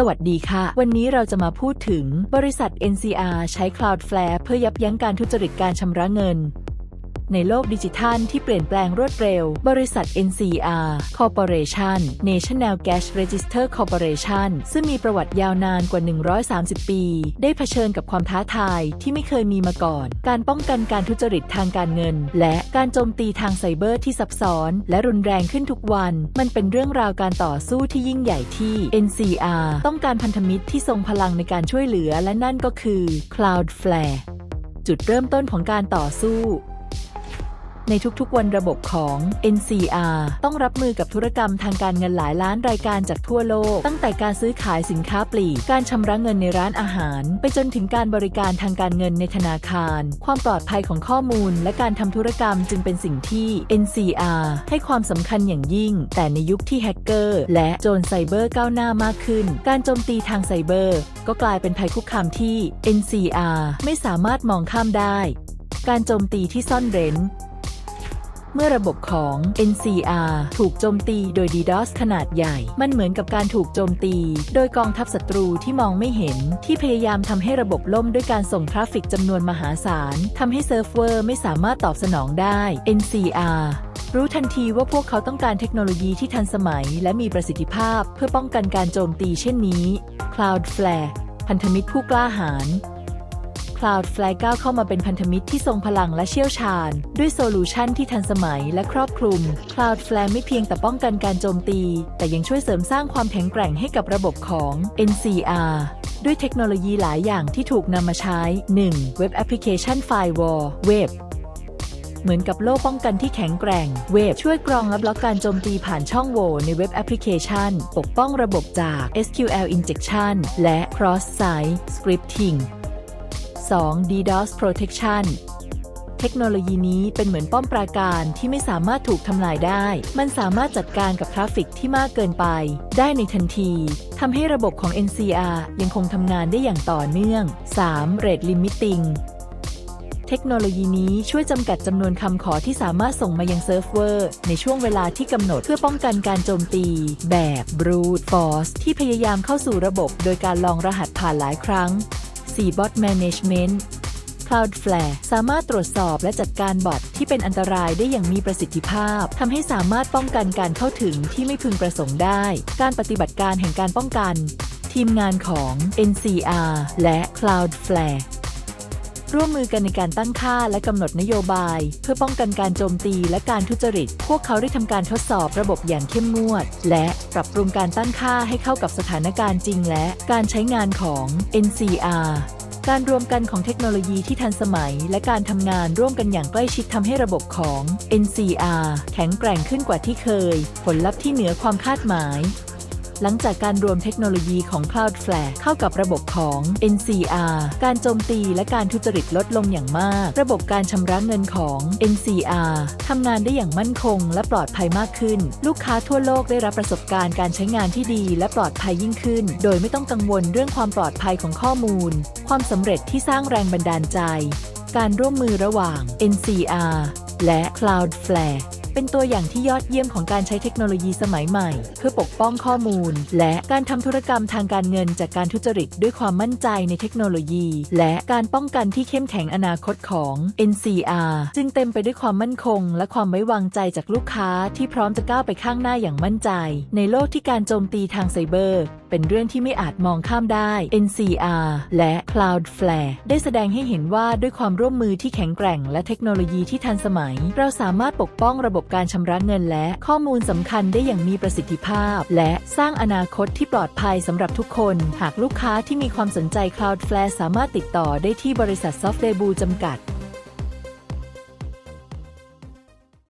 สวัสดีค่ะ วันนี้เราจะมาพูดถึงบริษัท NCR ใช้ Cloudflare เพื่อยับยั้งการทุจริตการชำระเงิน ในโลกดิจิทัลที่เปลี่ยนแปลงรวดเร็ว บริษัท NCR Corporation National Gas Register Corporation ซึ่งมีประวัติยาวนานกว่า 130 ปี ได้เผชิญกับความท้าทายที่ไม่เคยมีมาก่อน การป้องกันการทุจริตทางการเงิน และการโจมตีทางไซเบอร์ที่ซับซ้อน และรุนแรงขึ้นทุกวัน มันเป็นเรื่องราวการต่อสู้ที่ยิ่งใหญ่ที่ NCR ต้องการพันธมิตรที่ทรงพลังในการช่วยเหลือและนั่นก็คือ Cloudflare จุดเริ่มต้นของการต่อสู้ ในทุกๆวันระบบของ NCR ต้องรับมือกับธุรกรรมทางการเงินหลายล้านรายการจากทั่วโลก ตั้งแต่การซื้อขายสินค้าปลีก การชำระเงินในร้านอาหาร ไปจนถึงการบริการทางการเงินในธนาคาร ความปลอดภัยของข้อมูล และการทำธุรกรรมจึงเป็นสิ่งที่ NCR ให้ความสำคัญอย่างยิ่ง แต่ในยุคที่แฮกเกอร์ และโจรไซเบอร์ก้าวหน้ามากขึ้น การโจมตีทางไซเบอร์ ก็กลายเป็นภัยคุกคามที่ NCR ไม่สามารถมองข้ามได้ การโจมตีที่ซ่อนเร้น เมื่อระบบของ NCR ถูกโจมตีโดย DDoS ขนาดใหญ่ มันเหมือนกับการถูกโจมตี โดยกองทัพศัตรูที่มองไม่เห็น ที่พยายามทำให้ระบบล่มด้วยการส่งทราฟฟิกจำนวนมหาศาลทำให้เซิร์ฟเวอร์ไม่สามารถตอบสนองได้ NCR รู้ทันทีว่าพวกเขาต้องการเทคโนโลยีที่ทันสมัย และมีประสิทธิภาพเพื่อป้องกันการโจมตีเช่นนี้ Cloudflare พันธมิตรผู้กล้าหาญ Cloudflare ก้าวเข้ามาเป็นพันธมิตรที่ทรงพลังและเชี่ยวชาญ ด้วยโซลูชันที่ทันสมัยและครอบคลุม Cloudflare ไม่เพียงแต่ป้องกันการโจมตี แต่ยังช่วยเสริมสร้างความแข็งแกร่งให้กับระบบของ NCR ด้วยเทคโนโลยีหลายอย่างที่ถูกนำมาใช้ 1. Web Application Firewall Web เหมือนกับโล่ป้องกันที่แข็งแกร่ง เว็บช่วยกรองและบล็อกการโจมตีผ่านช่องโหว่ในเว็บแอปพลิเคชัน ปกป้องระบบจาก SQL injection และ cross site scripting 2. DDoS Protection เทคโนโลยีนี้เป็นเหมือนป้อมปราการที่ไม่สามารถถูกทำลายได้ มันสามารถจัดการกับทราฟิกที่มากเกินไป ได้ในทันที ทำให้ระบบของ NCR ยังคงทำงานได้อย่างต่อเนื่อง 3. Rate Limiting เทคโนโลยีนี้ช่วยจำกัดจำนวนคำขอที่สามารถส่งมายังเซิร์ฟเวอร์ ในช่วงเวลาที่กำหนดเพื่อป้องกันการโจมตี แบบ brute force ที่พยายามเข้าสู่ระบบโดยการลองรหัสผ่านหลายครั้ง 4. Bot Management Cloudflare สามารถตรวจสอบและจัดการบอทที่เป็นอันตรายได้อย่างมีประสิทธิภาพทำให้สามารถป้องกันการเข้าถึงที่ไม่พึงประสงค์ได้ การปฏิบัติการแห่งการป้องกัน ทีมงานของ NCR และ Cloudflare ร่วมมือกันในการตั้งค่าและกำหนดนโยบาย เพื่อป้องกันการโจมตีและการทุจริต พวกเขาได้ทำการทดสอบระบบอย่างเข้มงวด และปรับปรุงการตั้งค่าให้เข้ากับสถานการณ์จริง และการใช้งานของ NCR การรวมกันของเทคโนโลยีที่ทันสมัย และการทำงานร่วมกันอย่างใกล้ชิดทำให้ระบบของ NCR แข็งแกร่งขึ้นกว่าที่เคย ผลลัพธ์ที่เหนือความคาดหมาย หลังจากการรวมเทคโนโลยีของ Cloudflare เข้ากับระบบของ NCR การโจมตีและการทุจริตลดลงอย่างมาก ระบบการชำระเงินของ NCR ทำงานได้อย่างมั่นคง และปลอดภัยมากขึ้น ลูกค้าทั่วโลกได้รับประสบการณ์การใช้งานที่ดี และปลอดภัยยิ่งขึ้น โดยไม่ต้องกังวลเรื่องความปลอดภัยของข้อมูล ความสำเร็จที่สร้างแรงบันดาลใจ การร่วมมือระหว่าง NCR และ Cloudflare เป็นตัวอย่างที่ยอดเยี่ยมของการใช้เทคโนโลยีสมัยใหม่ เพื่อปกป้องข้อมูล และการทำธุรกรรมทางการเงินจากการทุจริตด้วยความมั่นใจในเทคโนโลยี และการป้องกันที่เข้มแข็งอนาคตของ NCR จึงเต็มไปด้วยความมั่นคง และความไว้วางใจจากลูกค้าที่พร้อมจะก้าวไปข้างหน้าอย่างมั่นใจ ในโลกที่การโจมตีทางไซเบอร์เป็นเรื่องที่ไม่อาจมองข้ามได้ NCR และ Cloudflare ได้แสดงให้เห็นว่าด้วยความร่วมมือที่แข็งแกร่ง และเทคโนโลยีที่ทันสมัย เราสามารถปกป้องระบบการชำระเงิน และข้อมูลสำคัญได้อย่างมีประสิทธิภาพ และสร้างอนาคตที่ปลอดภัยสำหรับทุกคน หากลูกค้าที่มีความสนใจ Cloudflare สามารถติดต่อได้ที่บริษัท Softdebut จำกัด